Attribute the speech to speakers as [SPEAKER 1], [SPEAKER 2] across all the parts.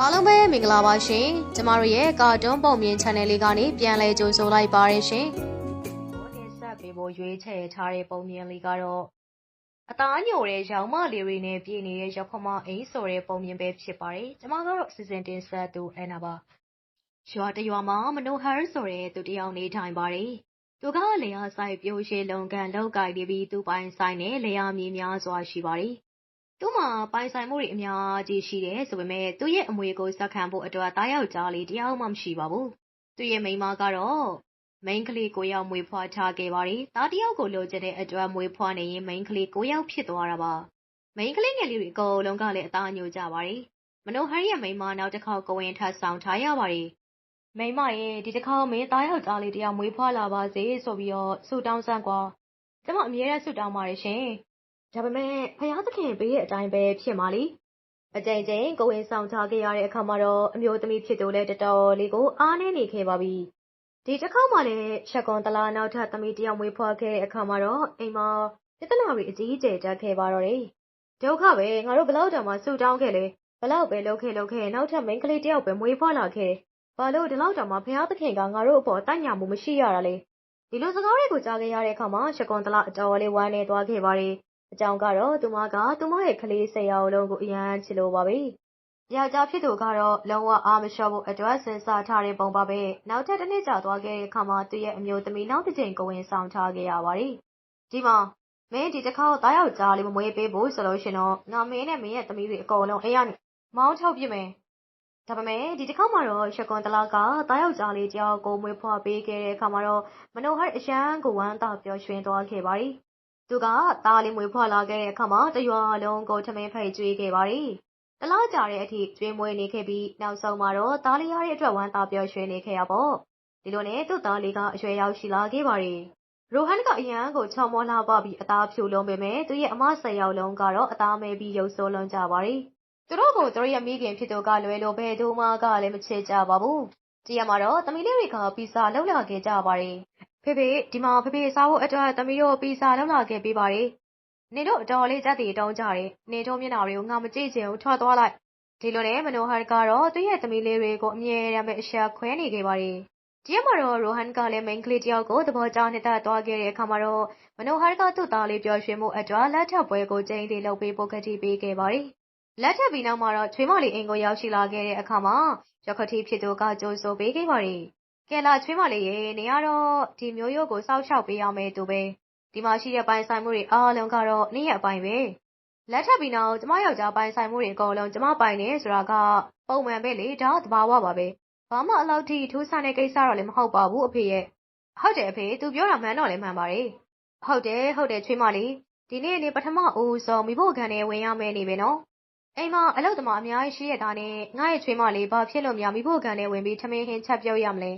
[SPEAKER 1] အားလုံးပဲမင်္ဂလာပါရှင်ကျမတို့ရဲ့ကာတွန်းပုံမြင် channel လေးကနေပြန်လည်ကြိုဆိုလိုက်ပါရရှင်ဘောတင်ဆက်ပေးဖို့ရွေးချယ်ထားတဲ့ပုံမြင်လေးကတော့အသားညိုတဲ့ရောင်မလေးတွေနဲ့ပြည့်နေတဲ့ရောက်ခမအိမ်ဆိုတဲ့ပုံမြင်ပဲဖြစ်ပါတယ်ကျမကတော့စီစဉ်တင်ဆက်သူအန်နာပါရွာတရွာမှာမနိုဟန်ဆိုတဲ့သူတယောက်နေထိုင်ပါတယ်သူကလေယာဆိုင်ပြိုရှေလုံကန်လောက်ကင်နေပြီးသူပိုင်ဆိုင်နဲ့လေယာမြေများစွာရှိပါတယ် သူ့မှာ ပိုင်ဆိုင်မှုတွေ အများကြီးရှိတယ်ဆိုပေမဲ့ သူ့ရဲ့အမွေကို ဆက်ခံဖို့အတွက်တားယောက်ျားလေးတယောက်မှ မရှိပါဘူး။သူ့ရဲ့မိန်းမကတော့ မိန်းကလေးကိုယောက် မွေးဖွားထားခဲ့ပါတယ်။သားတယောက်ကို လိုချင်တဲ့အတွက် မွေးဖွားနေရင်မိန်းကလေးကိုယောက် ဖြစ်သွားတာပါ။မိန်းကလေးငယ်လေးတွေ အကုန်လုံးကလည်း အသားညိုကြပါတယ်။မနိုဟန်ရဲ့မိန်းမ နောက်တစ်ခေါက် ကိုဝင်ထပ်ဆောင်ထားရပါတယ်။မိန်းမရဲ့ ဒီတစ်ခေါက် မင်းသားယောက်ျားလေးတယောက် မွေးဖွားလာပါစေဆိုပြီးတော့ဆူတောင်းဆန်းကွာ။ကျမ အမြဲတမ်းဆူတောင်းပါတယ်ရှင်။ ဒါပေမဲ့ဖယားသခင်ပေးတဲ့အတိုင်းပဲ ဖြစ်မှာလीအကြိမ်ကြိမ် ကိုဝင်ဆောင်ထားခဲ့ရတဲ့အခါမှာတော့ အမျိုးသမီးဖြစ်သူလည်း တော်တော်လေးကို အားနေနေခဲ့ပါပြီ ဒီတစ်ခါမှလည်းချက်ကွန်တလားနောက်ထပ်သမီးတယောက် မွေးဖွားခဲ့တဲ့အခါမှာတော့ အိမ်မှာ ပြဿနာတွေ အကြီးအကျယ် တက်ခဲ့ပါတော့တယ် ဒုက္ခပဲ ငါတို့ဘလောက်တောင်မှဆူတောင်းခဲ့လေဘလောက်ပဲ လုပ်ခဲ့လုပ်ခဲ့ နောက်ထပ် မိန်းကလေးတယောက်ပဲ မွေးဖွားလာခဲ့ဘာလို့ ဒီလောက်တောင်မှဖယားသခင်က ငါတို့အပေါ်တိုက်ညာမှု မရှိရတာလဲ ဒီလိုစကားတွေကို ကြားခဲ့ရတဲ့အခါမှာချက်ကွန်တလားအတော်လေး ဝမ်းနေသွားခဲ့ပါတယ် အကြောင်းကတော့ သူမက သူမရဲ့ကလေး ၁၀ ယောက်လုံးကို အရမ်းချစ်လို့ပါပဲ။ယောက်ျားဖြစ်သူကတော့ လုံးဝအားမလျှော့ဖို့အတွက် စဉ်းစားထားတဲ့ပုံပါပဲ။နောက်ထပ် တနှစ်ကြာသွားခဲ့တဲ့အခါမှာ သူ့ရဲ့အမျိုးသမီး နောက်တစ်ကြိမ် ကိုယ်ဝန်ဆောင်ထားခဲ့ရပါတယ်။ဒီမှာ မင်း ဒီတစ်ခေါက် သားယောက်ျားလေး မမွေးပေးဖို့ဆိုလို့ရှိရင်တော့ ငါ မင်းနဲ့ မင်းရဲ့သမီးတွေ အကုန်လုံး အိမ်ကနေ မောင်းထုတ်ပစ်မယ်။ဒါပေမဲ့ဒီတစ်ခေါက်မှာတော့ ရှကွန်တလားကသားယောက်ျားလေး တယောက်ကို မွေးဖွားပေးခဲ့တဲ့အခါမှာတော့ မနိုဟတ် အရန်ကို ဝမ်းသာပျော်ရွှင်သွားခဲ့ပါတယ် သူက သားလေးမွေးဖွားလာခဲ့တဲ့အခါမှာ တရွာလုံးကို ထမင်းဖိတ်ကျွေးခဲ့ပါတယ်။တလားကြာတဲ့အထိ ကျွေးမွေးနေခဲ့ပြီး နောက်ဆုံးမှာတော့ သားလေးရတဲ့အတွက် ဝမ်းသာပျော်ရွှင်နေခဲ့ရပေါ့။ဒီလိုနဲ့ သူ့သားလေးက အရွယ်ရောက်ရှိလာခဲ့ပါတယ်။ရိုဟန်က အရန်ကို ချော်မောလှပပြီး အသားဖြူလုံးပေမဲ့သူရဲ့ အမဆယ်ယောက်လုံးကတော့ အသားမဲပြီး ရုပ်ဆိုးလွန်ကြပါတယ်။သူတို့ကို သူတို့ရဲ့ မိခင်ဖြစ်သူကလွယ်လို့ ဘယ်သူမှကလည်း မချစ်ကြပါဘူး။ကြည့်ရမှာတော့ သမီးလေးတွေက ပီဇာလောက်လာခဲ့ကြပါတယ် ဖေဖေဒီမှာဖေဖေစားဖို့အတွက်သမီးတို့ပီဇာလုပ်လာခဲ့ပေးပါတယ်။နင်တို့အတော်လေးကြက်တီတုံးကြတယ်။နင်တို့မျက်နှာတွေကိုငါမကြည့်ချင်ဘူးထွက်သွားလိုက်။ဒီလိုနဲ့မနိုဟန်ကတော့သူ့ရဲ့သမီးလေးတွေကိုအမြဲတမ်းပဲအရှာခွဲနေခဲ့ပါတယ်။ဒီမှာတော့ရိုဟန်ကလည်းမိန်းကလေးတယောက်ကိုသဘောကျနေတာသွားခဲ့တဲ့အခါမှာတော့မနိုဟန်ကသူ့သားလေးပျော်ရွှင်မှုအတွက်လက်ထပ်ပွဲကိုကျင်းတီလုပ်ပေးဖို့ကတိပေးခဲ့ပါတယ်။လက်ထပ်ပြီးနောက်မှာတော့ချွေးမလေးအိမ်ကိုရောက်ရှိလာခဲ့တဲ့အခါမှာရခတိဖြစ်သူကကြိုးဆိုပေးခဲ့ပါတယ်။ ကဲလာချွေးမလေးရေနေရတော့ ဒီမျိုးရိုးကို စောက်ရှောက်ပေးရမယ်သူပဲဒီမှာရှိတဲ့ပိုင်ဆိုင်မှုတွေအားလုံးကတော့နေ့ရက်အပိုင်းပဲလက်ထပ်ပြီးနောက်ကျမယောက်ျားပိုင်ဆိုင်မှုတွေအကုန်လုံးကျမပိုင်နေဆိုတာကပုံမှန်ပဲလေဒါသဘာဝပါပဲဘာမှအလောက်ထိထူးဆန်းတဲ့ကိစ္စတော့လည်းမဟုတ်ပါဘူးအဖေရဲ့ဟုတ်တယ်အဖေသူပြောတာမှန်တော့လည်းမှန်ပါတယ်ဟုတ်တယ်ဟုတ်တယ်ချွေးမလေးဒီနေ့နေပထမဦးဆုံးမိဖို့ခံနေဝင်ရမယ်နေပဲနော်အိမ်မှာအလုပ်သမားအများကြီးရှိရတာနဲ့ငါ့ရဲ့ချွေးမလေးဘာဖြစ်လို့များမိဖို့ခံနေဝင်ပြီးထမင်းဟင်းချက်ပြုတ်ရမလဲ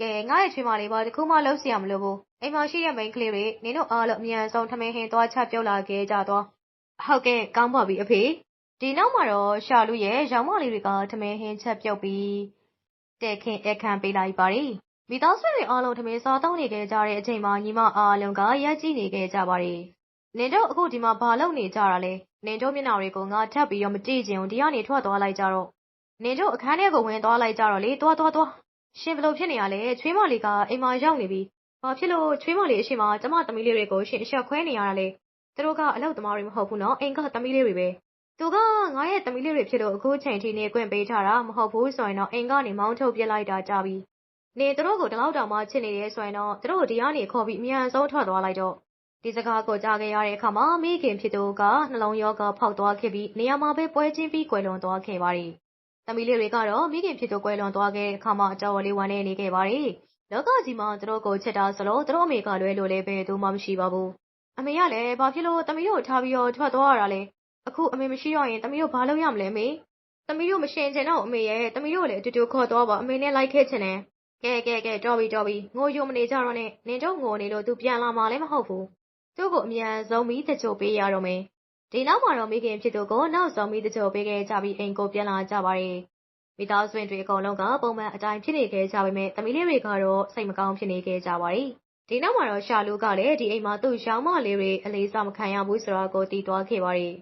[SPEAKER 1] ကဲငါ့ရဲ့ချွေးမလေးဘာတခုမှလုပ်เสียမလို့ဘူးအိမ်မှာရှိတဲ့မိန်းကလေးတွေနင်တို့အားလုံးအမြန်ဆုံးထမင်းဟင်းသွားချက်ပြုတ်လာခဲ့ကြတော့ဟုတ်ကဲ့ကောင်းပါပြီအဖေဒီနောက်မှာတော့ရှာလူရဲ့ရောင်မလေးတွေကထမင်းဟင်းချက်ပြုတ်ပြီးတဲ့ခင်အခမ်းပေးလိုက်ပါတယ်မိသားစုတွေအားလုံးထမင်းစားတောင်းနေခဲ့ကြတဲ့အချိန်မှာညီမအားလုံးကရက်ကြည့်နေခဲ့ကြပါတယ်နင်တို့အခုဒီမှာဘာလုပ်နေကြတာလဲနင်တို့မျက်နှာတွေကိုငါထပ်ပြီးတော့မကြည့်ချင်ဘူးဒီကနေထွက်သွားလိုက်ကြတော့နင်တို့အခန်းထဲကိုဝင်သွားလိုက်ကြတော့လေသွားသွားသွား ရှင်ဘလို့ဖြစ်နေရလဲချွေးမလေးကအိမ်မှာရောက်နေပြီဘာဖြစ်လို့ချွေးမလေးအရှိမကျမသမီးလေးတွေကိုရှင်အဆက်ခွဲနေရတာလဲသူတို့ကအလုပ်သမားတွေမဟုတ်ဘူးနော်အိမ်ကသမီးလေးတွေပဲသူကငါရဲ့သမီးလေးတွေဖြစ်လို့အခုချိန်ထိနေခွင့်ပေးထားတာမဟုတ်ဘူးဆိုရင်တော့အိမ်ကနေမောင်းထုတ်ပြလိုက်တာကြပြီနေသူတို့ကိုတလောက်တောင်မှချစ်နေတယ်ဆိုရင်တော့သူတို့ဒီကနေခေါ်ပြီးအမြန်ဆုံးထွက်သွားလိုက်တော့ဒီစကားကိုကြားခဲ့ရတဲ့အခါမှာမိခင်ဖြစ်သူကနှလုံးရောဂါဖောက်သွားခဲ့ပြီးနေရာမှာပဲပွဲချင်းပြီးကွယ်လွန်သွားခဲ့ပါတယ် သမီးလေးတွေကတော့ မိခင်ဖြစ်သူကွယ်လွန်သွားခဲ့တဲ့အခါမှာ အတော်လေး ဝမ်းနည်းနေခဲ့ပါတယ်။လောကကြီးမှာ သူတို့ကို ချစ်တာဆိုလို့ သူတို့အမေကလွဲလို့လည်း ဘယ်သူမှမရှိပါဘူး။အမေကလည်း ဘာဖြစ်လို့ သမီးတို့ထားပြီးတော့ထွက်သွားရတာလဲ။အခု အမေမရှိတော့ရင် သမီးတို့ ဘာလုပ်ရမလဲမေ။သမီးတို့ မရှင်ချင်တော့အမေရဲ့သမီးတို့လည်း အတူတူခေါ်သွားပါ အမေနဲ့ လိုက်ခဲ့ချင်တယ်။ကဲကဲကဲ တော်ပြီတော်ပြီ ငိုယုံမနေကြတော့နဲ့ နင်တို့ငိုနေလို့ သူပြန်လာမှလည်း မဟုတ်ဘူး။သူ့ကို အမြန်ဆုံးမိတချို့ပေးရတော့မယ်။ ဒီနောက်မှာတော့ မိခင်ဖြစ်သူကို နောက်ဆုံးမိတချို့ပေးခဲ့ကြပြီး အိမ်ကို ပြန်လာကြပါတယ် မိသားစုဝင်တွေ အကုန်လုံးက ပုံမှန်အတိုင်း ဖြစ်နေခဲ့ကြပေမဲ့သမီးလေးတွေကတော့ စိတ်မကောင်း ဖြစ်နေခဲ့ကြပါတယ်။ဒီနောက်မှာတော့ ရှာလူကလည်း ဒီအိမ်မှာ သူ့ရောင်းမလေးတွေ အလေးစားမခံရဘူးဆိုတာကို သိသွားခဲ့ပါတယ်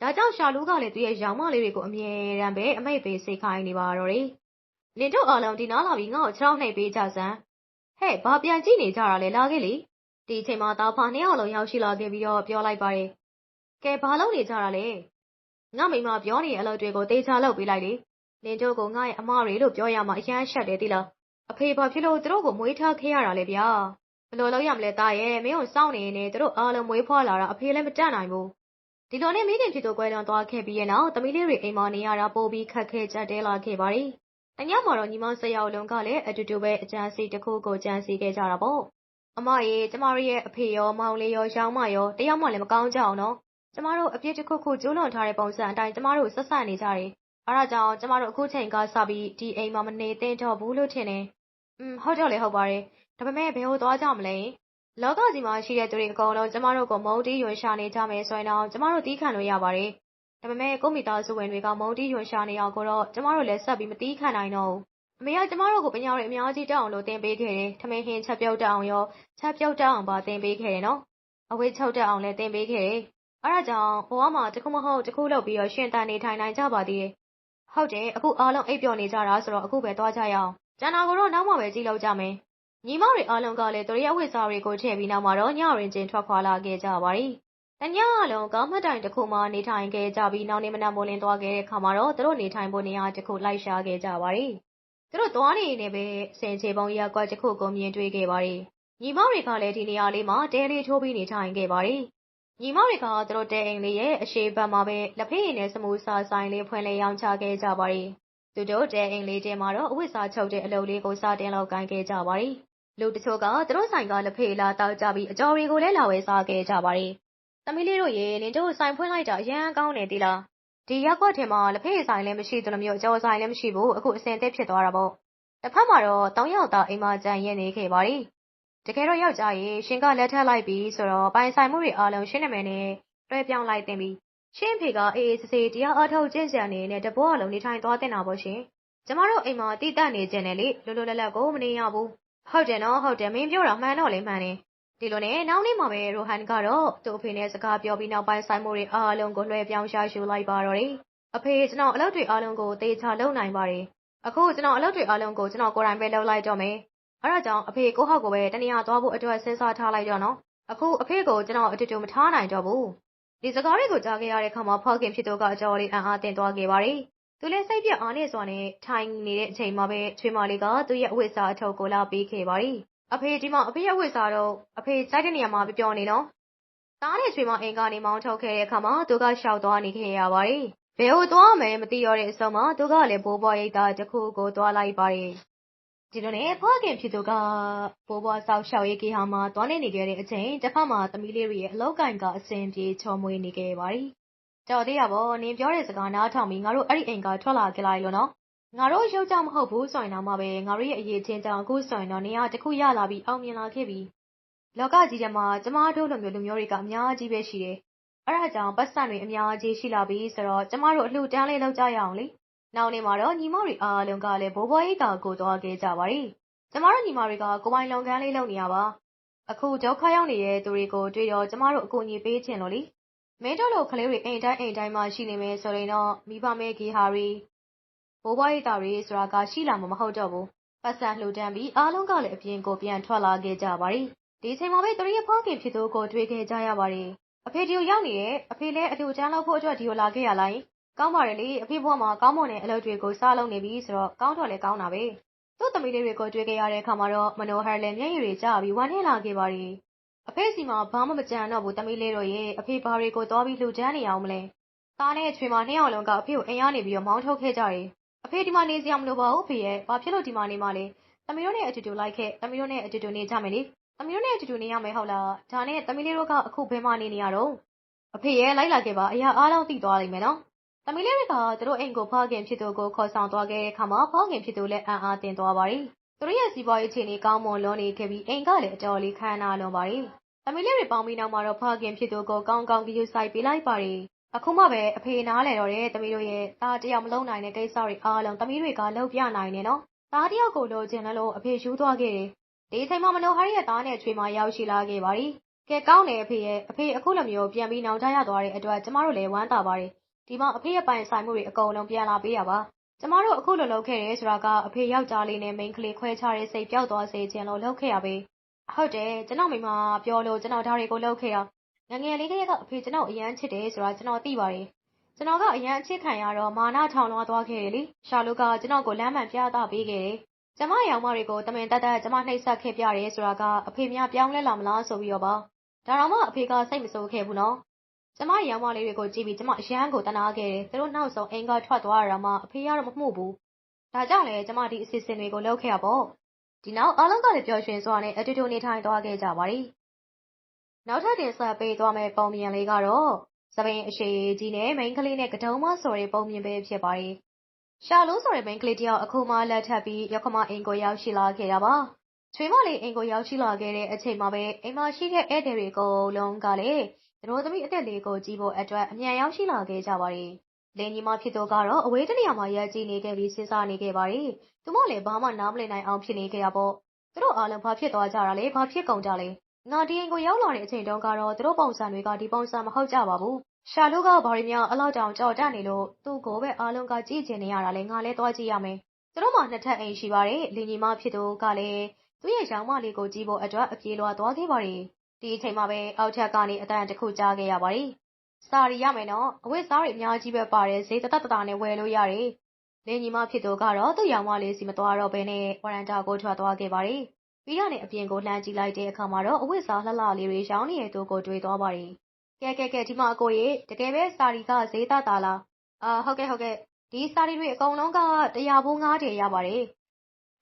[SPEAKER 1] ဒါကြောင့် ရှာလူးကလည်း သူ့ရဲ့ရောင်မလေးတွေကို အမြဲတမ်းပဲ အမိတ်ပေးစိတ်ခိုင်းနေပါတော့တယ်။နင်တို့အားလုံး ဒီနားလာပြီး ငါ့ကို ခြေထောက်နှိပ်ပေးကြစမ်း။ဟဲ့ ဘာပြန်ကြည့်နေကြတာလဲ လာခဲ့လေ။ဒီအချိန်မှာ သားဖာနှစ်ယောက်လုံး ရောက်ရှိလာခဲ့ပြီးတော့ပြောလိုက်ပါတယ်။ ကဲဘာလုပ်နေကြတာလဲ။ငါမိမပြောနေတဲ့အလုပ်တွေကိုတေချာလုပ်ပေးလိုက်လေ။နင်တို့ကငါ့ရဲ့အမတွေလို့ပြောရမှအရန်ရှက်တယ်တိလား။အဖေဘာဖြစ်လို့သူတို့ကိုမွေးထားခဲ့ရတာလဲဗျာ။ဘယ်လိုလုပ်ရမလဲသားရဲ့မင်းကိုစောင့်နေနေသူတို့အားလုံးမွေးဖွားလာတာအဖေလည်းမတတ်နိုင်ဘူး။ဒီလိုနဲ့မိခင်ဖြစ်သူကွဲလွန်သွားခဲ့ပြီးရဲ့နောက်သမီးလေးတွေအိမ်မှာနေရတာပိုပြီးခက်ခဲကြက်တဲလာခဲ့ပါတယ်။တညမှာတော့ညီမဆက်ရောက်လုံးကလည်းအတူတူပဲအကြံစီတစ်ခုကိုကြံစီခဲ့ကြတာပေါ့။အမရေကျမတို့ရဲ့အဖေရောမောင်လေးရောရောင်မရောတယောက်မှလည်းမကောင်းကြအောင်နော်။ ကျမတို့ အပြစ်တစ်ခုခု ကျူးလွန်ထားတဲ့ပုံစံအတိုင်း ကျမတို့ဆက်ဆက်နေကြတယ်။အဲဒါကြောင့် ကျမတို့ အခုချိန်ကစပြီး ဒီအိမ်မှာ မနေသင့်တော့ဘူးလို့ ထင်တယ်။อืมဟုတ်တော့လေဟုတ်ပါတယ်။ဒါပေမဲ့ ဘယ်ဟိုသွားကြမလဲ။လောကကြီးမှာရှိတဲ့သူတွေ အကုန်လုံး ကျမတို့ကို မုန်းတီးယွန်ရှာနေကြမယ်ဆိုရင်တော့ကျမတို့တီးခံလို့ရပါတယ်။ဒါပေမဲ့ ကိုမိသားစုဝင်တွေက မုန်းတီးယွန်ရှာနေအောင်ကိုတော့ ကျမတို့လည်း ဆက်ပြီးမတီးခံနိုင်တော့ဘူး။အမေက ကျမတို့ကို ပညာတွေ အများကြီးတက်အောင်လို့ သင်ပေးခဲ့တယ်။ထမင်းဟင်း ချက်ပြုတ်တက်အောင်ရော ချက်ပြုတ်တက်အောင်ပါ သင်ပေးခဲ့တယ်နော်။အဝတ်ချုပ်တက်အောင်လည်း သင်ပေးခဲ့တယ်။ အဲဒါကြောင့်ဘဝမှာတစ်ခုမဟုတ်တစ်ခုလုပ်ပြီးတော့ရှင်သန်နေထိုင်နိုင်ကြပါသေးတယ်။ဟုတ်တယ်အခုအားလုံးအိပ်ပျော်နေကြတာဆိုတော့အခုပဲသွားကြရအောင်။ကျန်တာကိုတော့နောက်မှပဲကြည့်လို့ကြမယ်။ညီမတွေအားလုံးကလည်းသူတို့ရဲ့ဝိစားတွေကိုထည့်ပြီးနောက်မှာတော့ညရင်ချင်းထွက်ခွာလာခဲ့ကြပါရီ။တညလုံးကားမှတ်တိုင်တစ်ခုမှနေထိုင်ခဲ့ကြပြီးနောက်နေ့မနက်မိုးလင်းသွားခဲ့တဲ့အခါမှာတော့သူတို့နေထိုင်ဖို့နေရာတစ်ခုလိုက်ရှာခဲ့ကြပါရီ။သူတို့သွားနေနေပဲစင်ချေပုံရက်ကွက်တစ်ခုကိုမြင်တွေ့ခဲ့ပါရီ။ညီမတွေကလည်းဒီနေရာလေးမှာတဲလေးထိုးပြီးနေထိုင်ခဲ့ပါရီ။ ညီမတွေက သူတို့တဲအိမ်လေးရဲ့ အရှိဘက်မှာပဲ လက်ဖေးရည်နဲ့ စမူစာဆိုင်လေး ဖွင့်လေးရောင်းချခဲ့ကြပါရီ။သူတို့တဲအိမ်လေးတဲမှာတော့ အဝတ်စားချုပ်တဲ့အလုပ်လေးကို စတင်လောက်ကိုင်းခဲ့ကြပါရီ။လူတချို့က သူတို့ဆိုင်က လက်ဖေးလာတောက်ကြပြီး အကြော်တွေကိုလည်း လာဝဲစားခဲ့ကြပါတယ်။သမီးလေးတို့ရေ နင်တို့ဆိုင်ဖွင့်လိုက်တာ အရန်ကောင်းနေသီလား။ဒီရက်ကွက်ထဲမှာ လက်ဖေးဆိုင်လည်း မရှိသလိုမျိုး အကြော်ဆိုင်လည်းမရှိဘူး အခုအစင်သစ်ဖြစ်သွားတာပေါ့။တစ်ဖက်မှာတော့တောင်းရောက်သား အိမ်မှာကြံရက်နေခဲ့ပါတယ်။ တကယ်တော့ယောက်ျားရေရှင်ကလက်ထပ်လိုက်ပြီးဆိုတော့ပိုင်ဆိုင်မှုတွေအားလုံးရှင်းနေမယ်နဲ့တွဲပြောင်းလိုက်တင်ပြီးရှင်းဖေကအေးအေးဆေးဆေးတရားအားထုတ်ကျင့်ကြံနေနဲ့တဘောအလုံးနေထိုင်သွားတင်တာပေါ့ရှင်။ကျမတို့အိမ်မှာတိတက်နေခြင်းနဲ့လေလိုလိုလတ်လတ်ကိုမနေရဘူးဟုတ်တယ်နော်ဟုတ်တယ်မင်းပြောတာမှန်တော့လေမှန်တယ်ဒီလိုနဲ့နောက်နေ့မှာပဲရိုဟန်ကတော့သူ့အဖေနဲ့စကားပြောပြီးနောက်ပိုင်းဆိုင်မှုတွေအားလုံးကိုလွှဲပြောင်းရှာရှုလိုက်ပါတော့တယ်အဖေကျွန်တော်အလုပ်တွေအားလုံးကိုတေချာလုပ်နိုင်ပါတယ်အခုကျွန်တော်အလုပ်တွေအားလုံးကိုကျွန်တော်ကိုယ်တိုင်ပဲလုပ်လိုက်တော့မယ် အဲဒါကြောင့်အဖေကိုဟောက်ကိုပဲတနေရာသွားဖို့အတွက်စဉ်းစားထားလိုက်တော့နော်အခုအဖေကိုကျွန်တော်အတူတူမထားနိုင်တော့ဘူးဒီစကားတွေကိုကြားခဲ့ရတဲ့အခါမှာဖောက်ခင်ဖြစ်တော့ကအကျော်လေးအံ့အားတင်သွားခဲ့ပါတယ်သူလည်းစိတ်ပြတ်အားနဲ့စွာနဲ့ထိုင်နေတဲ့အချိန်မှာပဲချွေးမလေးကသူ့ရဲ့အဝတ်စားအထုပ်ကိုလာပေးခဲ့ပါရီအဖေဒီမှာအဖေရဲ့အဝတ်စားတော့အဖေစိုက်တဲ့နေရာမှာပြောပြောနေနော်သားနဲ့ချွေးမအိမ်ကနေမောင်းထုတ်ခဲ့တဲ့အခါမှာသူကရှောက်သွားနေခဲ့ရပါရီဘယ်ကိုသွားမယ်မသိရတဲ့အဆုံးမှာသူကလည်းဘိုးဘွားရိတ်သားတစ်ခုကိုသွားလိုက်ပါရီ ဒီလိုနဲ့ဖွားခင်ဖြစ်သူက ဘိုးဘွားဆောက်ရှောက်ရေးကေဟာမှာ သွားနေနေခဲ့တဲ့အချိန်တစ်ဖက်မှာ သမီးလေးတွေရဲ့ အလောက်ကင်ကအစင်ပြေ ချော်မွေးနေခဲ့ပါရီကြော်သေးရပေါ့ နင်ပြောတဲ့စကား နားထောင်ပြီး ငါတို့ အဲ့ဒီအိမ်က ထွက်လာကြလိုက်လို့နော် ငါတို့ရုပ်ကြောင့် မဟုတ်ဘူးဆိုရင်တော့မှပဲ ငါတို့ရဲ့ အရေးချင်းကြောင့် အခုဆိုရင်တော့နေရာတစ်ခုရလာပြီး အောင်မြင်လာခဲ့ပြီ လောကကြီးထဲမှာ ကျမတို့လိုမျိုး လူမျိုးတွေက အများကြီးပဲရှိတယ် အဲ့ဒါကြောင့်ပတ်စံတွေ အများကြီးရှိလာပြီဆိုတော့ ကျမတို့ အလှူတန်းလေး လုပ်ကြရအောင်လေ နောက်နေ့မှာတော့ညီမတွေအားလုံးကလည်းဘိုးဘွားရိတ်တာကိုသွားခဲ့ကြပါရီကျမတို့ညီမတွေကကိုပိုင်လုံကန်းလေးလုပ်နေရပါအခုဒုက္ခရောက်နေတဲ့သူတွေကိုတွေ့တော့ကျမတို့အကူအညီပေးခြင်းလို့လေမင်းတို့လိုကလေးတွေအိမ်တိုင်းအိမ်တိုင်းမှာရှိနေမယ်ဆိုရင်တော့မိဘမဲဂီဟာရီဘိုးဘွားရိတာတွေဆိုတာကရှိလာမှာမဟုတ်တော့ဘူးပတ်စံလှူဒန်းပြီးအားလုံးကလည်းအပြင်ကိုပြန်ထွက်လာခဲ့ကြပါရီဒီချိန်မှာပဲသူရဲ့ဖောက်ခင်ဖြစ်သူကိုတွေ့ခဲ့ကြရပါတယ်အဖေဒီကိုရောက်နေရဲ့အဖေလည်းအတူတန်းလောက်ဖို့အတွက်ဒီကိုလာခဲ့ရလို က်ကောင်းပါတယ်လေအဖေဘွားမှာကောင်းမွန်တဲ့အလုပ်တွေကိုစားလုပ်နေပြီဆိုတော့ကောင်းတော့လည်းကောင်းတာပဲသူ့သမီးလေးတွေကိုတွေ့ခဲ့ရတဲ့အခါမှာတော့မနိုဟရလည်းမျက်ရည်တွေကျပြီးဝမ်းနည်းလာခဲ့ပါတယ်အဖေစီမှာဘာမှမကြံတော့ဘူးတမီးလေးတို့ရဲ့အဖေဘာတွေကိုသွားပြီးလှူဒန်းနေအောင်မလဲသားနဲ့ချွေမနှစ်ယောက်လုံးကအဖေကိုအိမ်ရနေပြီးတော့မောင်းထုတ်ခဲ့ကြတယ်အဖေဒီမှာနေစရာမလိုပါဘူးဖေရဲ့ဘာဖြစ်လို့ဒီမှာနေမှလဲတမီးတို့နဲ့အတူတူလိုက်ခဲ့တမီးတို့နဲ့အတူတူနေကြမယ်လေတမီးတို့နဲ့အတူတူနေရမယ်ဟုတ်လားဒါနဲ့တမီးလေးတို့ကအခုဘယ်မှာနေနေရတော့အဖေရဲ့လိုက်လာခဲ့ပါအရာအားလုံးသိသွားလိမ့်မယ်နော် သမီးလေးတွေက သူတို့အိမ်ကို ဖခင်ဖြစ်သူကို ခေါ်ဆောင်သွားခဲ့တဲ့အခါမှာ ဖခင်ဖြစ်သူလည်း အံ့အားတင်သွားပါရီသူတို့ရဲ့ စီးပွားရေးအခြေအနေ ကောင်းမွန်လွန်နေခဲ့ပြီး အိမ်ကလည်း အတော်လေးခမ်းနားလွန်ပါရီသမီးလေးတွေ ပေါင်းပြီးနောက်မှာတော့ ဖခင်ဖြစ်သူကို ကောင်းကောင်းကြည့်ဆိုင်ပေးလိုက်ပါတယ်။အခုမှပဲ အဖေနားလဲတော့တဲ့သမီးတို့ရဲ့ သားတယောက် မလုံးနိုင်တဲ့ကိစ္စတွေအားလုံး သမီးတွေကလှုပ်ပြနိုင်နေနော်။သားတယောက်ကို လိုချင်တယ်လို့ အဖေယူသွားခဲ့တယ်။ဒီအချိန်မှာ မနိုဟာရီရဲ့ သားနဲ့ချွေမရောက်ရှိလာခဲ့ပါပြီကဲကောင်းတယ် အဖေရဲ့ အဖေ အခုလိုမျိုး ပြန်ပြီးနောင်တရသွားတဲ့အတွက် ကျမတို့လည်း ဝမ်းသာပါတယ် ဒီမှာ အဖေရဲ့ပိုင်ဆိုင်မှုတွေ အကုန်လုံး ပြန်လာပေးရပါ ကျမတို့ အခုလိုလုပ်ခဲ့တယ်ဆိုတာက အဖေ ယောက်ျားလေးနဲ့ မိန်းကလေး ခွဲခြားတဲ့စိတ် ပျောက်သွားစေခြင်းလို့ လုပ်ခဲ့ရပေဟုတ်တယ် ကျွန်တော်မိမပြောလို့ ကျွန်တော်ဒါတွေကို လုပ်ခဲ့တာငငယ်လေးကလေးက အဖေ ကျွန်တော်အရန်ချစ်တယ်ဆိုတာ ကျွန်တော်သိပါတယ် ကျွန်တော်က အရန်အချစ်ခံရတော့ မာနထောင်လွှားသွားခဲ့တယ်လေ ရှာလူကကျွန်တော်ကို လမ်းမှန်ပြသပေးခဲ့တယ် ကျမရောင်မတွေကို တမင်တက်တက် ကျမ နှိပ်စက်ခဲ့ပြတယ်ဆိုတာက အဖေများ ပြောင်းလဲလာမလားဆိုပြီးတော့ပါ ဒါတော့မှ အဖေက စိတ်မဆိုးခဲ့ဘူးနော် ကျမရောင်မလေးတွေကိုကြည့်ပြီး ကျမ အရန်ကိုတနာခဲ့တယ် သူတို့ နောက်ဆုံး အိမ်က ထွက်သွားရတာမှ အဖေကတော့ မမှုဘူး ဒါကြောင့်လေကျမ ဒီအစီအစဉ်တွေကို လုပ်ခဲ့ရပေါ့ ဒီနောက် အားလုံးကလည်း ပျော်ရွှင်စွာနဲ့ အတူတူ နေထိုင်သွားခဲ့ကြပါသည်နောက်ထပ် တင်ဆက်ပေးသွားမယ့် ပုံမြင်လေးကတော့သပင်အရှိကြီးနဲ့ မိန်းကလေးနဲ့ ကတုံးမဆိုတဲ့ ပုံမြင်ပဲ ဖြစ်ပါတယ် ရှာလို့ဆိုတဲ့ မိန်းကလေးတယောက် အခုမှ လက်ထပ်ပြီးရခမအိမ်ကို ရောက်ရှိလာခဲ့တာပါ ချွေးမလေးအိမ်ကို ရောက်ရှိလာခဲ့တဲ့အချိန်မှာပဲ အိမ်မှာရှိတဲ့ ဧည့်သည်တွေ အကုန်လုံးကလည်းသူ တို့သမီးအသက်လေးကိုကြည့်ဖို့အတွက်အမြန်ရောက်ရှိလာခဲ့ကြပါတယ်။လင်းကြီးမဖြစ်တော့ကတော့အဝေးတနေရာမှာရက်ကြည့်နေခဲ့ပြီးစဉ်းစားနေခဲ့ပါတယ်။သူမလည်းဘာမှနားမလည်နိုင်အောင်ဖြစ်နေခဲ့တာပေါ့။သူတို့အားလုံးဘာဖြစ်သွားကြတာလဲဘာဖြစ်ကုန်ကြလဲ။ငါဒီအိမ်ကိုရောက်လာတဲ့အချိန်တုန်းကတော့သူတို့ပုံစံတွေကဒီပုံစံမဟုတ်ကြပါဘူး။ရှာလူကဘာရီများအလောက်တောင်ကြော်တတ်နေလို့သူ့ကိုပဲအားလုံးကကြည့်ချင်နေရတာလဲငါလည်းသွားကြည့်ရမယ်။သူတို့မှနှစ်ထပ်အိမ်ရှိပါတယ်။လင်းကြီးမဖြစ်တော့ကလည်းသူ့ရဲ့ရောင်မလေးကိုကြည့်ဖို့အတွက်အပြေးလွှာသွားခဲ့ပါတယ်။ ဒီအချိန်မှာပဲ အောက်ထပ်ကနေအတန်တစ်ခုကြားခဲ့ရပါတယ်။စာရီရမယ်နော်။အဝတ်စားတွေ အများကြီးပဲပါတယ်။ဈေးတသက်တတာနဲ့ ဝယ်လို့ရတယ်။လင်းညီမဖြစ်သူကတော့ သူ့ရောင်မလေးစီမသွားတော့ဘဲနဲ့ဝရန်တာကို ထွက်သွားခဲ့ပါတယ်။ပြီးကနေအပြင်ကိုလှမ်းကြည့်လိုက်တဲ့အခါမှာတော့ အဝတ်စားလှလှလေးတွေ ရောင်းနေတဲ့သူကို တွေ့သွားပါတယ်။ကဲကဲကဲ ဒီမှာ အကိုရေ တကယ်ပဲ စာရီကဈေးသက်တာလား။အာ ဟုတ်ကဲ့ ဟုတ်ကဲ့ ဒီစာရီတွေ အကုန်လုံးက တရားဘူးငါးတည်းရပါတယ်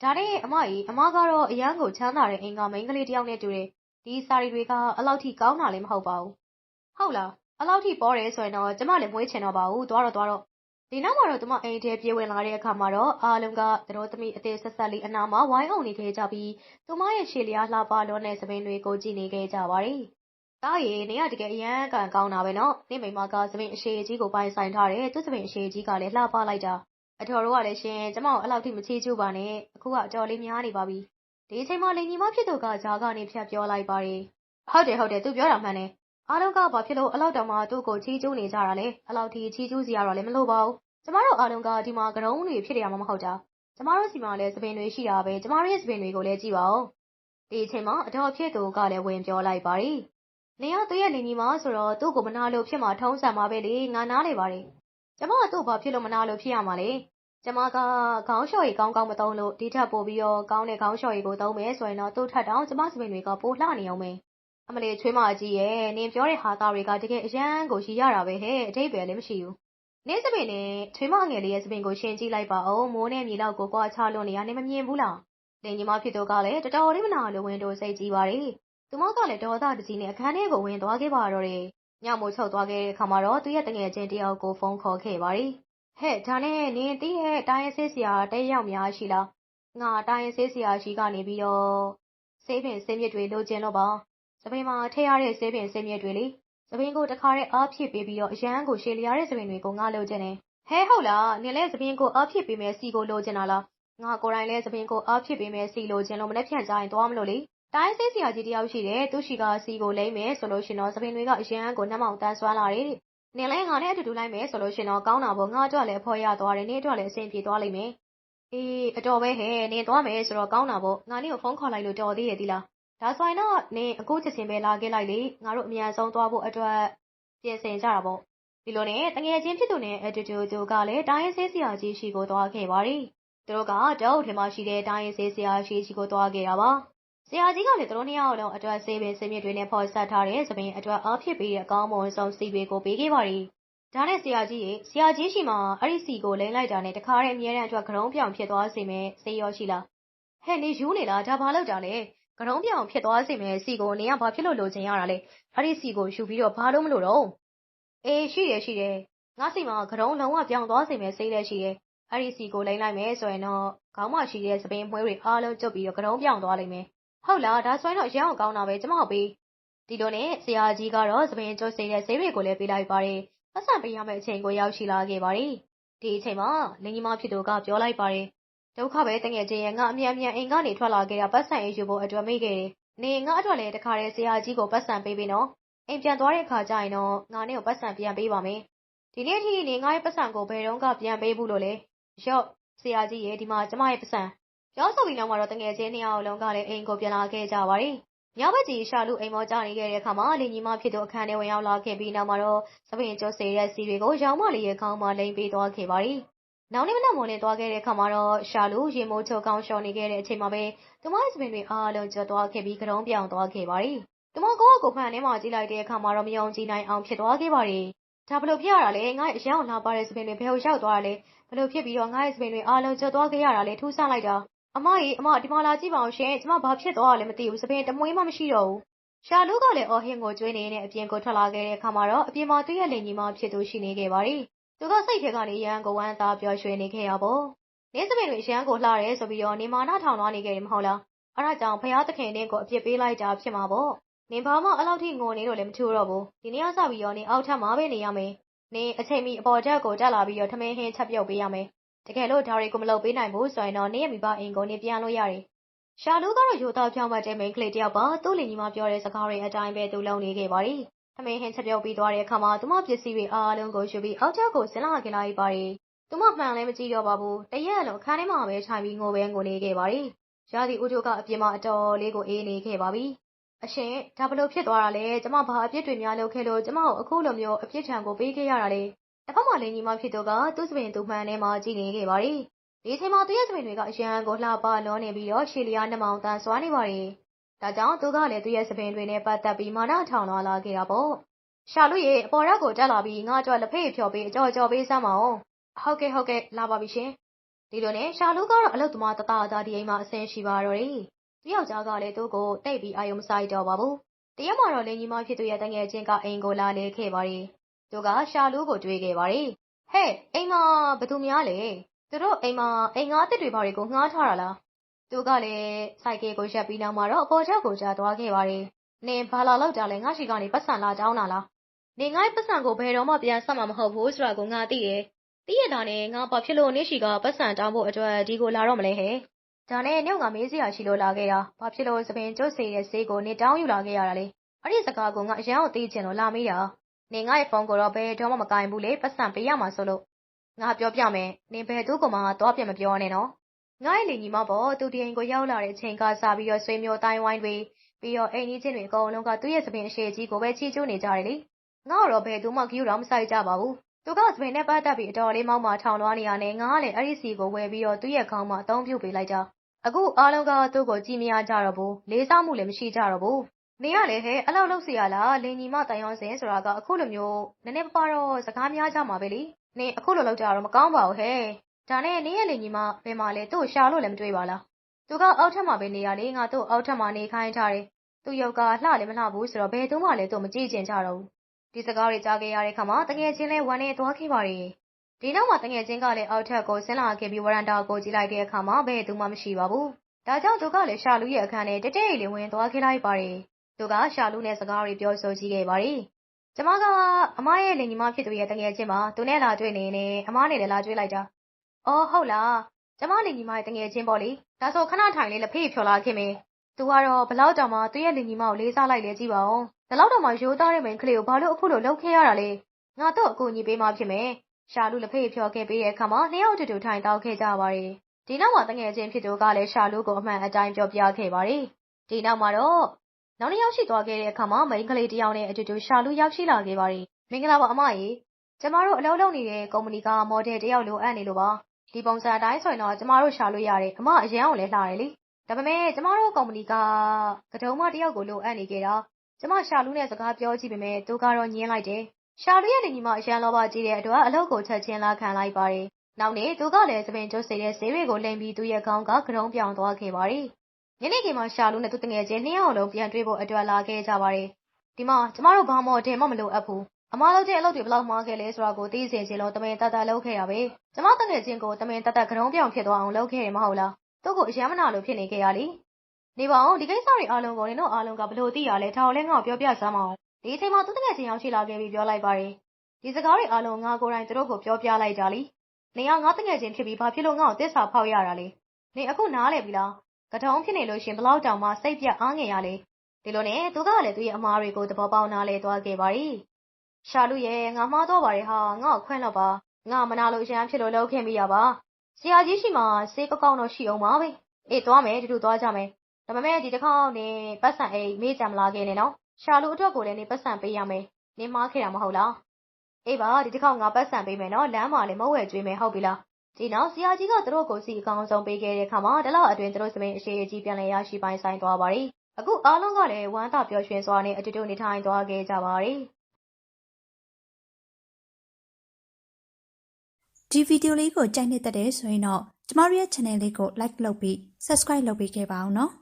[SPEAKER 1] ဒါနဲ့ အမကြီးအမကတော့ အရန်ကိုချမ်းသာတဲ့ အိမ်က မိန်းကလေးတယောက်နဲ့တူတယ်။ ဒီစာရီတွေက အလောက်ထိကောင်းတာလည်းမဟုတ်ပါဘူး။ဟုတ်လားအလောက်ထိပေါ်တယ်ဆိုရင်တော့ကျမလည်းမွေးချင်တော့ပါဘူး။သွားတော့သွားတော့ဒီနောက်မှာတော့ကျမအိမ်ထဲပြေးဝင်လာတဲ့အခါမှာတော့အားလုံးကသူတို့သမီးအသေးဆက်ဆက်လေးအနာမှာဝိုင်းအောင်နေခဲ့ကြပြီးသူမရဲ့ရှေ့လျားလှပလွန်းတဲ့သပင်တွေကိုကြည့်နေခဲ့ကြပါတယ်။တားရေနေရတကယ်အရန်ကန်ကောင်းတာပဲနော်။နေမိမကသပင်အရှိကြီးကိုပိုင်ဆိုင်ထားတယ်။သူ့သပင်အရှိကြီးကလည်းလှပလိုက်တာအထော်တို့ကလည်းရှင်ကျမကိုအဲ့လောက်ထိမချေးကျူးပါနဲ့အခုကအတော်လေးများနေပါပြီ ဒီအချိန်မှာလင်ညီမဖြစ်သူကဂျာကနေဖြတ်ပြောလိုက်ပါတယ်ဟုတ်တယ်ဟုတ်တယ်သူပြောတာမှန်တယ်အားလုံးကဘာဖြစ်လို့အဲ့လောက်တောင်မှသူ့ကိုချီးကျူးနေကြတာလဲအဲ့လောက်ထိချီးကျူးစီရတော့လည်းမလိုပါဘူးကျမတို့အားလုံးကဒီမှာကရုံးတွေဖြစ်ရမှာမဟုတ်တာကျမတို့စီမှာလည်းသပင်တွေရှိတာပဲကျမတို့ရဲ့သပင်တွေကိုလည်းကြည့်ပါဦးဒီအချိန်မှာအတော်ဖြစ်သူကလည်းဝင်ပြောလိုက်ပါတယ်နေရသူ့ရဲ့လင်ညီမဆိုတော့သူ့ကိုမနာလို့ဖြစ်မှာထုံးစံပါပဲလေငါနားလေပါတယ်ကျမကသူ့ဘာဖြစ်လို့မနာလို့ဖြစ်ရမှာလဲ ကျမက ခေါင်းလျှော်ရည် ကောင်းကောင်းမသုံးလို့ ဒီထက်ပိုပြီးတော့ ကောင်းတဲ့ ခေါင်းလျှော်ရည်ကို သုံးမယ်ဆိုရင်တော့ သူ့ထက်တောင် ကျမစပင်တွေက ပိုလှနေအောင်ပဲအမလေးချွေးမကြီးရဲ့နင်ပြောတဲ့ဟာသားတွေက တကယ်အရန်ကိုရှိရတာပဲဟဲ့အတိတ်ပဲလည်းမရှိဘူး နင်းစပင်နဲ့ ချွေးမငယ်လေးရဲ့စပင်ကိုရှင်ကြည့်လိုက်ပါဦး မိုးနဲ့မြေလောက်ကို ကွာချလွန်နေရနေမမြင်ဘူးလား လင်ညီမဖြစ်တော့ကလည်း တော်တော်လေး မနာလို့ဝင်တော့စိတ်ကြီးပါတယ် သူမကလည်း ဒေါသတကြီးနဲ့ အခန်းထဲကို ဝင်သွားခဲ့ပါတော့တယ် ညမို့ချုပ်သွားခဲ့တဲ့အခါမှာတော့ သူ့ရဲ့တငယ်ချင်းတယောက်ကို ဖုန်းခေါ်ခဲ့ပါတယ် ဟဲ့ ဒါနဲ့ နင်သိရဲ့ တိုင်းရင်းဆေးဆရာတဲရောက်များရှိလား ငါ တိုင်းရင်းဆေးဆရာရှိကနေပြီးတော့ ဆေးပင်ဆေးမြစ်တွေ လိုချင်လို့ပါစပင်းမှာထည့်ရတဲ့ ဆေးပင်ဆေးမြစ်တွေလေစပင်းကိုတခါတည်း အားဖြစ်ပေးပြီးတော့ အရန်ကို ရှည်လျားတဲ့စပင်းတွေကို ငါလိုချင်တယ် ဟဲဟုတ်လား နင်လည်းစပင်းကို အားဖြစ်ပေးမယ်စီကို လိုချင်တာလား ငါကိုယ်တိုင်လည်းစပင်းကို အားဖြစ်ပေးမယ်စီလိုချင်လို့ မနေ့ဖြန်ကြရင် သွားမလို့လေ တိုင်းဆေးဆရာကြီးတယောက်ရှိတယ် သူရှိကစီကို လိမ့်မယ်ဆိုလို့ရှင်တော့စပင်းတွေက အရန်ကိုနှမောင်တန်းဆွမ်းလာတယ် နင်လည်းငါနဲ့အတူတူလိုက်မယ်ဆိုလို့ရှင်တော့ကောင်းတာပေါ့ငါအတွက်လည်းအဖော်ရသွားတယ်နင်အတွက်လည်းအဆင်ပြေသွားလိမ့်မယ်အေးအတော်ပဲဟဲ့နင်သွားမယ်ဆိုတော့ကောင်းတာပေါ့ငါနင့်ကိုဖုန်းခေါ်လိုက်လို့တော်သေးရဲ့ဒီလားဒါဆိုရင်တော့နင်အခုချက်ချင်းပဲလာခဲ့လိုက်လေငါတို့အမြန်ဆုံးသွားဖို့အတွက်ပြင်ဆင်ကြတာပေါ့ဒီလိုနဲ့တငယ်ချင်းဖြစ်သူနဲ့အတူတူတူကလည်းတိုင်းရေးဆေးဆရာကြီးရှိကိုသွားခဲ့ပါရီသူတို့ကတောက်ထဲမှာရှိတဲ့တိုင်းရေးဆေးဆရာရှိရှိကိုသွားခဲ့တာပါ ဆရာကြီးကလည်းသူတို့နှစ်ယောက်လုံးအတွက်ဆေးပင်ဆေးမြစ်တွေနဲ့ဖော်ဆက်ထားတဲ့သပင်အတွက်အားဖြစ်ပေးတဲ့အကောင်းမွန်ဆုံးစီတွေကိုပေးခဲ့ပါရီဒါနဲ့ဆရာကြီးရေဆရာကြီးရှိမှအဲ့ဒီစီကိုလိမ့်လိုက်တာနဲ့တခါတည်းအမြဲတမ်းအတွက်ကရုံးပြောင်ဖြစ်သွားစေမယ်ဆေးရောရှိလားဟဲ့နေယူနေလားဒါဘာလုပ်တာလဲကရုံးပြောင်ဖြစ်သွားစေမယ်စီကိုနေကဘာဖြစ်လို့လိုချင်ရတာလဲအဲ့ဒီစီကိုယူပြီးတော့ဘာလို့မလို့တော့အေးရှိတယ်ရှိတယ်ငါစီမှာကရုံးလုံးဝပြောင်သွားစေမယ်စိတ်လည်းရှိတယ်အဲ့ဒီစီကိုလိမ့်လိုက်မယ်ဆိုရင်တော့ခေါင်းမရှိတဲ့စပင်းမွှေးတွေအားလုံးကျုပ်ပြီးတော့ကရုံးပြောင်သွားလိမ့်မယ် ဟုတ်လားဒါဆိုရင်တော့ရအောင်ကောင်းတာပဲကျမပေးဒီလိုနဲ့ဆရာကြီးကတော့သပင်ကျွတ်စေတဲ့ဈေးတွေကိုလည်းပေးလိုက်ပါတယ်ပတ်စံပေးရမယ့်အချိန်ကိုရောက်ရှိလာခဲ့ပါတယ်ဒီအချိန်မှာလင်းကြီးမဖြစ်သူကပြောလိုက်ပါတယ်ဒုက္ခပဲတငယ်ချင်းရဲ့ငါအမြန်အမြန်အိမ်ကနေထွက်လာခဲ့တာပတ်စံအေးယူဖို့အတွက်မိခဲ့တယ်နေငါအတွက်လည်းတခါတည်းဆရာကြီးကိုပတ်စံပေးပေးနော်အိမ်ပြန်သွားတဲ့အခါကျရင်တော့ငါနဲ့ကိုပတ်စံပြန်ပေးပါမယ်ဒီနေ့ထိနေငါရဲ့ပတ်စံကိုဘယ်တော့ကပြန်ပေးဘူးလို့လဲရော့ဆရာကြီးရဲ့ဒီမှာကျမရဲ့ပတ်စံ ပြောဆိုပြီးနောက်မှာတော့တငယ်ချင်းနှစ်ယောက်လုံးကလည်းအိမ်ကိုပြန်လာခဲ့ကြပါတယ်ညဘက်ကြီးရှာလူအိမ်မောကြနေခဲ့တဲ့အခါမှာလင်ကြီးမဖြစ်သူအခန်းထဲဝင်ရောက်လာခဲ့ပြီးနောက်မှာတော့သပင်ကျော်စေတဲ့စီတွေကိုရောင်မလေးရဲ့ခေါင်းမှာလိမ့်ပေးသွားခဲ့ပါတယ်နောက်နေ့မနက်မိုးလင်းသွားခဲ့တဲ့အခါမှာတော့ရှာလူရေမိုးချုပ်ကောင်းလျှော်နေခဲ့တဲ့အချိန်မှာပဲသူမရဲ့စပင်တွေအားလုံးကျော်သွားခဲ့ပြီးကတုံးပြောင်သွားခဲ့ပါတယ်။သူမကိုယ့်ကိုယ်ဖန်ထဲမှာကြည့်လိုက်တဲ့အခါမှာတော့မယုံကြည်နိုင်အောင်ဖြစ်သွားခဲ့ပါတယ်။ဒါဘလို့ဖြစ်ရတာလဲငါ့ရဲ့အယောင်လာပါတဲ့စပင်တွေဘယ်ကိုရောက်သွားတာလဲဘလို့ဖြစ်ပြီးတော့ငါ့ရဲ့စပင်တွေအားလုံးကျော်သွားခဲ့ရတာလဲထူးဆန်းလိုက်တာ အမကြီးအမဒီမှာလာကြည့်ပါအောင်ရှင်ကျမဘာဖြစ်သွားတာလဲမသိဘူးစပင်တမွေးမှမရှိတော့ဘူးရှာလူကလည်းအော်ဟင်းကိုကျွေးနေတဲ့အပြင်ကိုထွက်လာခဲ့တဲ့အခါမှာတော့အပြင်မှာသူ့ရဲ့လင်ကြီးမဖြစ်သူရှိနေခဲ့ပါတယ်။သူကစိတ်ထဲကနေရန်ကိုဝမ်းသာပျော်ရွှင်နေခဲ့ရပေါ့။နင်းစပင်တွေရန်ကိုလှရဲဆိုပြီးတော့နေမာနထောင်သွားနေခဲ့တယ်မဟုတ်လား။အဲဒါကြောင့်ဖះသခင်နင်းကိုအပြစ်ပေးလိုက်တာဖြစ်မှာပေါ့။နင်ဘာမှအဲ့လောက်ထိငိုနေလို့လည်းမထူတော့ဘူး။ဒီနေ့ကစပြီးတော့နင်အောက်ထပ်မှာပဲနေရမယ်။နင်အချိန်မီအပေါ်တက်ကိုတက်လာပြီးတော့ထမင်းဟင်းချက်ပြုတ်ပေးရမယ်။ တကယ်လို့ ဒါတွေကို မလုပ်ပေးနိုင်ဘူးဆိုရင်တော့ နင်ရဲ့မိဘအိမ်ကို နင်ပြန်လို့ရတယ်။ရှာလူကတော့ ရိုသားဖြောင်းမှတဲ့ မိန်းကလေးတယောက်ပါ သူ့လင်ကြီးမပြောတဲ့ စကားတွေအတိုင်းပဲ သူလုံနေခဲ့ပါတယ်။ထမင်းဟင်းချက်ပြုတ်ပြီးသွားတဲ့အခါမှာ သူမပစ္စည်းတွေအားလုံးကိုယူပြီး အောက်ထပ်ကို ဆင်းလာခဲ့လိုက်ပါတယ်။သူမမှန်လည်း မကြည့်တော့ပါဘူး။တရက်လုံးအခန်းထဲမှာပဲထိုင်ပြီး ငိုပဲငိုနေခဲ့ပါတယ်။ရာသီဥတုက အပြင်မှာ အတော်လေးကို အေးနေခဲ့ပါပြီ။အရှင် ဒါဘလို့ဖြစ်သွားတာလဲ ကျမ ဘာအပြစ်တွေများလုပ်ခဲ့လို့ ကျမကို အခုလိုမျိုး အပြစ်ထံကို ပေးခဲ့ရတာလဲ။ တစ်ဖက်မှာလင်ကြီးမဖြစ်တော့ကသူ့စပင်သူမှန်ထဲမှာ ကြည့်နေခဲ့ပါတယ်။ဒီချိန်မှာ သူရဲ့စပင်တွေက အရန်ကိုလှပလွန်နေပြီးတော့ ရှီလီယာနှမောင်တန်စွာနေပါတယ်။ဒါကြောင့် သူကလည်း သူ့ရဲ့စပင်တွေနဲ့ ပတ်သက်ပြီး မာနထောင်လွှာလာခဲ့တာပေါ့။ရှာလူရဲ့အပေါ်ရက်ကိုတက်လာပြီး ငါကြော်လက်ဖေးဖြော်ပြီးအကြော်ကြော်ပေးစမ်းပါအောင်။ဟုတ်ကဲ့ ဟုတ်ကဲ့ လာပါပြီရှင်။ဒီလိုနဲ့ ရှာလူကတော့ အလုတ်သမားတသားသားဒီအိမ်မှာ အဆင်ရှိပါတော့တယ်။သူယောက်ျားကလည်း သူ့ကိုတိတ်ပြီး အာယုံမဆိုင်တော့ပါဘူး။တရက်မှာတော့လင်းကြီးမဖြစ်သူရဲ့တငယ်ချင်းက အိမ်ကိုလာလေခဲ့ပါတယ်။ သူကရှာလူကိုတွေးခဲ့ပါတယ်။ဟဲ့အိမ်မှာဘသူများလဲ။သူတို့အိမ်မှာအိမ်ငါးတစ်တွေဘာတွေကိုငှားထားတာလား။သူကလည်းစိုက်ကယ်ကိုရက်ပြီးနောက်မှာတော့အပေါ်ချက်ကိုကြားသွားခဲ့ပါတယ်။နင်ဘာလာလောက်ကြလဲငါရှိကနေပတ်စံလာကြောင်းလာလား။နင်ငါ့ပတ်စံကိုဘယ်တော့မှပြန်ဆက်မှာမဟုတ်ဘူးဆိုတာကိုငါသိတယ်။သိရတာနဲ့ငါဘာဖြစ်လို့နင့်ရှိကပတ်စံတောင်းဖို့အတွက်ဒီကိုလာတော့မလဲဟဲ့။ဒါနဲ့ညောင်ကမေးစရာရှိလို့လာခဲ့တာ။ဘာဖြစ်လို့စပင်ကျွတ်စေတဲ့ဆေးကိုနင်တောင်းယူလာခဲ့ရတာလဲ။အဲ့ဒီစကားကိုငါအရန်ကိုသိချင်လို့လာမေးတာ။ နင်ငါ့ရဲ့ဖုန်းကိုတော့ဘယ်တော့မှမကင်ဘူးလေပတ်စံပေးရမှာဆိုလို့ငါပြောပြမယ်နင်ဘယ်သူ့ကိုမှတော့ပြန်မပြောနဲ့နော်ငါ့ရဲ့လင်ကြီးမပေါ့သူဒီအိမ်ကိုရောက်လာတဲ့အချိန်ကစပြီးတော့ဆွေမျိုးတိုင်းဝိုင်းတွေပြီးတော့အိမ်ကြီးချင်းတွေအကုန်လုံးကသူ့ရဲ့သပင်အရှိကြီးကိုပဲချီးကျူးနေကြတယ်လေငါ့တော့ဘယ်သူမှကြည့်တော့မဆိုင်ကြပါဘူးသူကသပင်နဲ့ပတ်သက်ပြီးအတော်လေးမောင်းမှထောင်လွှားနေရနဲ့ငါကလည်းအဲ့ဒီစီကိုဝယ်ပြီးတော့သူ့ရဲ့ခေါင်းမှာအသုံးပြုပေးလိုက်တာအခုအားလုံးကသူ့ကိုကြည့်မရကြတော့ဘူးလေးစားမှုလည်းမရှိကြတော့ဘူး နေရလေဟဲ့အဲ့လောက်လုပ်စီရလားလင်ညီမတန်ရောစင်ဆိုတာကအခုလိုမျိုးနည်းနည်းပါးပါတော့စကားများကြမှာပဲလေနင်အခုလိုလုပ်ကြတော့မကောင်းပါဘူးဟဲ့ဒါနဲ့နင်ရဲ့လင်ကြီးမဘယ်မှာလဲသူ့ရှာလို့လည်းမတွေ့ပါလားသူကအောက်ထက်မှာပဲနေရလေငါသူ့အောက်ထက်မှာနေခိုင်းထားတယ်သူ့ရုပ်ကလှလည်းမလှဘူးဆိုတော့ဘယ်သူမှလည်းသူ့မကြည့်ကျင်ကြတော့ဘူးဒီစကားတွေကြားခဲ့ရတဲ့ခါမှာတငယ်ချင်းလည်းဝမ်းနေသွားခဲ့ပါတယ်ဒီနောက်မှာတငယ်ချင်းကလည်းအောက်ထက်ကိုဆင်းလာခဲ့ပြီးဝရန်တာကိုကြည့်လိုက်တဲ့အခါမှာဘယ်သူမှမရှိပါဘူးဒါကြောင့်သူကလည်းရှာလူရဲ့အခန်းထဲတတဲလေးဝင်သွားခဲ့လိုက်ပါတယ် သူက ရှာလူနဲ့ စကားတွေ ပြောဆိုကြည့်ခဲ့ပါတယ် ကျမက အမရဲ့လင်ညီမဖြစ်သူရဲ့တငယ်ချင်းပါ သူနဲ့လာတွေ့နေနေအမနဲ့လည်း လာတွေ့လိုက်တာ အော် ဟုတ်လား ကျမလင်ညီမရဲ့တငယ်ချင်းပေါ့လေ ဒါဆို ခဏထိုင်လေးလက်ဖေးဖြော်လာခင်မင်းသူကတော့ဘလောက်တောင်မှ သူ့ရဲ့လင်ညီမကို လေးစားလိုက်လေကြည့်ပါဦးဘလောက်တောင်မှ ရိုးသားတဲ့ မိန်းကလေးကို ဘာလို့ အခုလိုလှုပ်ခဲရတာလဲ ငါတော့အကူညီပေးမှဖြစ်မယ် ရှာလူလက်ဖေးဖြော်ခဲ့ပြီးတဲ့အခါမှာ နှစ်ယောက်တူတူ ထိုင်တောက်ခဲ့ကြပါတယ် ဒီနောက်မှာတငယ်ချင်းဖြစ်သူကလည်း ရှာလူကို အမှန်အတိုင်း ပြောပြခဲ့ပါတယ် ဒီနောက်မှာတော့ နောက်နှစ်ယောက်ရှိသွားခဲ့တဲ့အခါမှာမိန်းကလေးတစ်ယောက်နဲ့အတူတူရှာလူရောက်ရှိလာခဲ့ပါတယ်။မင်္ဂလာပါအမကြီး။ကျမတို့အလုပ်လုပ်နေတဲ့ကုမ္ပဏီကမော်ဒယ်တစ်ယောက်လိုအပ်နေလို့ပါ။ဒီပုံစံအတိုင်းဆိုရင်တော့ကျမတို့ရှာလို့ရတယ်။အမအရန်အောင်လဲလှတယ်လေ။ဒါပေမဲ့ကျမတို့ကုမ္ပဏီကကတုံးမတစ်ယောက်ကိုလိုအပ်နေခဲ့တာ။ကျမရှာလူနဲ့စကားပြောကြည့်ပေမဲ့သူကတော့ညင်းလိုက်တယ်။ရှာလူရဲ့လင်ကြီးမအရန်လောဘကြီးတဲ့အတွက်အလုပ်ကိုချက်ချင်းလာခံလိုက်ပါတယ်။နောက်နေ့သူကလည်းသပင်ကျွတ်စေတဲ့ဆေးတွေကိုလိမ်ပြီးသူ့ရဲ့ခေါင်းကကတုံးပြောင်သွားခဲ့ပါတယ်။ ညနေခင်းမှာ ရှာလူနဲ့သူတငယ်ချင်းနှစ်ယောက်လုံး ပြန်တွေ့ဖို့အတွက် လာခဲ့ကြပါတယ်။ဒီမှာ ကျမတို့ ဘာမော်ဒယ်မှ မလိုအပ်ဘူး။အမားလုပ်တဲ့အလုပ်တွေ ဘယ်လောက်မှားခဲ့လဲဆိုတာကို သိစေချင်လို့ တမင်တတ်တတ်လုပ်ခဲ့တာပဲ။ကျမတငယ်ချင်းကို တမင်တတ်တတ်ကတုံးပြောင်ဖြစ်သွားအောင် လုပ်ခဲ့တယ် မဟုတ်လား။သူ့ကိုအယမ်းမနာလို့ဖြစ်နေခဲ့ရလေ။နေပါအောင်ဒီကိစ္စတွေအားလုံးကို နင်တို့အားလုံးကဘလို့သိရလဲ ဒါကိုလည်း ငါ့ကို ပြောပြစမ်းပါဦး။ဒီအချိန်မှာ သူတငယ်ချင်း ရောက်ရှိလာခဲ့ပြီး ပြောလိုက်ပါတယ်။ဒီစကားတွေအားလုံး ငါကိုယ်တိုင် သူတို့ကို ပြောပြလိုက်ကြလी။နေကငါတငယ်ချင်းဖြစ်ပြီး ဘာဖြစ်လို့ ငါ့ကိုတစ္ဆာဖောက်ရတာလဲ။နေအခု နားလဲပြီလား ကထုံးဖြစ်နေလို့ရှရင်ဘလောက်တောင်မှစိတ်ပြတ်အားငယ်ရလေဒီလိုနဲ့သူကလည်းသူ့ရဲ့အမားတွေကိုသဘောပေါက်နားလဲသွားခဲ့ပါရီရှာလူရဲ့ငါမှားတော့ပါတယ်ဟာငါ့ကိုခွင့်တော့ပါငါမနာလို့ရမ်းဖြစ်လို့လောက်ခင်မိရပါဆရာကြီးရှိမှစေးကောက်ကောက်တော့ရှိအောင်ပါပဲအေးသွားမယ်တူတူသွားကြမယ်ဒါပေမဲ့ဒီတစ်ခေါက်နေပတ်စံအိတ်မေးကြမလာခဲ့နဲ့နော်ရှာလူအတွက်ကိုလည်းနေပတ်စံပေးရမယ်နေမှားခဲ့တာမဟုတ်လားအေးပါဒီတစ်ခေါက်ငါပတ်စံပေးမယ်နော်လမ်းမှာလည်းမဝဲကျွေးမယ်ဟုတ်ပြီလား ဒီနောက် ဆရာကြီးက သူတို့ကိုစီအကောင်းဆုံးပေးခဲ့တဲ့ခါမှာတလောက်အတွင်း သူတို့စပင်းအရှိအကြီး ပြန်လဲရရှိပိုင်းဆိုင်သွားပါရီအခုအားလုံးကလည်း ဝမ်းသာပျော်ရွှင်စွာနဲ့ အတူတူနေထိုင်သွားခဲ့ကြပါရီ
[SPEAKER 2] ဒီဗီဒီယိုလေးကို ကြိုက်နှစ်သက်တယ်ဆိုရင်တော့ ကျမတို့ရဲ့ channel လေးကို like လုပ်ပြီး subscribe လုပ်ပေးခဲ့ပါအောင်နော်